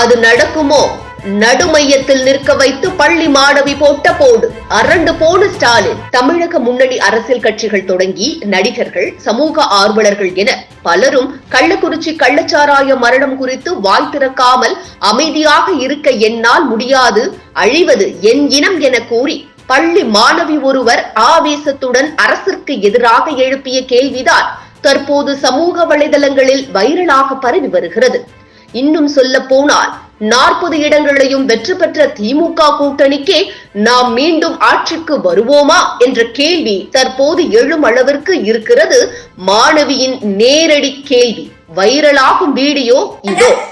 அது நடக்குமோ? நடுமையத்தில் நிற்க வைத்து பள்ளி மாணவி போட்ட போடு. அரண்டு போன ஸ்டாலின். தமிழக முன்னணி அரசியல் கட்சிகள் தொடங்கி நடிகர்கள் சமூக ஆர்வலர்கள் என பலரும் கள்ளக்குறிச்சி கள்ளச்சாராய மரணம் குறித்து வாய் திறக்காமல் அமைதியாக இருக்க என்னால் முடியாது அழிவது என் இனம் என கூறி பள்ளி மாணவி ஒருவர் ஆவேசத்துடன் அரசிற்கு எதிராக எழுப்பிய கேள்விதான் தற்போது சமூக வலைதளங்களில் வைரலாக பரவி வருகிறது. இன்னும் சொல்ல போனால் நாற்பது இடங்களையும் வெற்றி பெற்ற திமுக கூட்டணிக்கே நாம் மீண்டும் ஆட்சிக்கு வருவோமா என்ற கேள்வி தற்போது எழும் அளவிற்கு இருக்கிறது. மாணவியின் நேரடி கேள்வி. வைரலாகும் வீடியோ இதோ.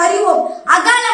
ஹரி ஓம் அகால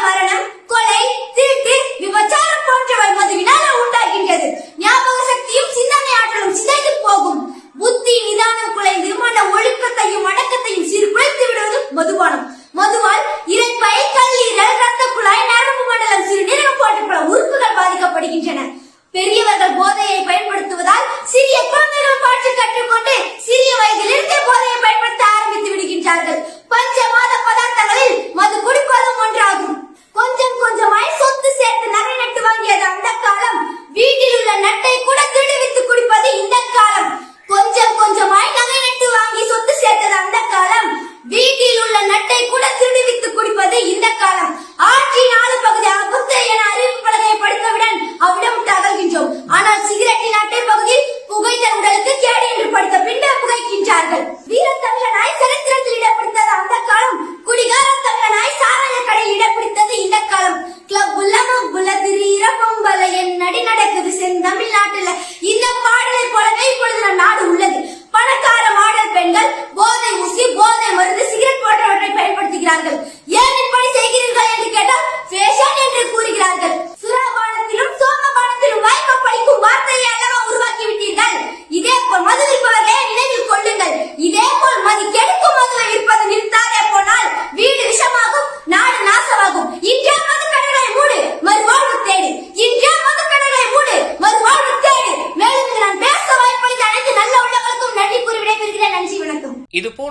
நடக்குது செந்தமிழ்நாட்டுல.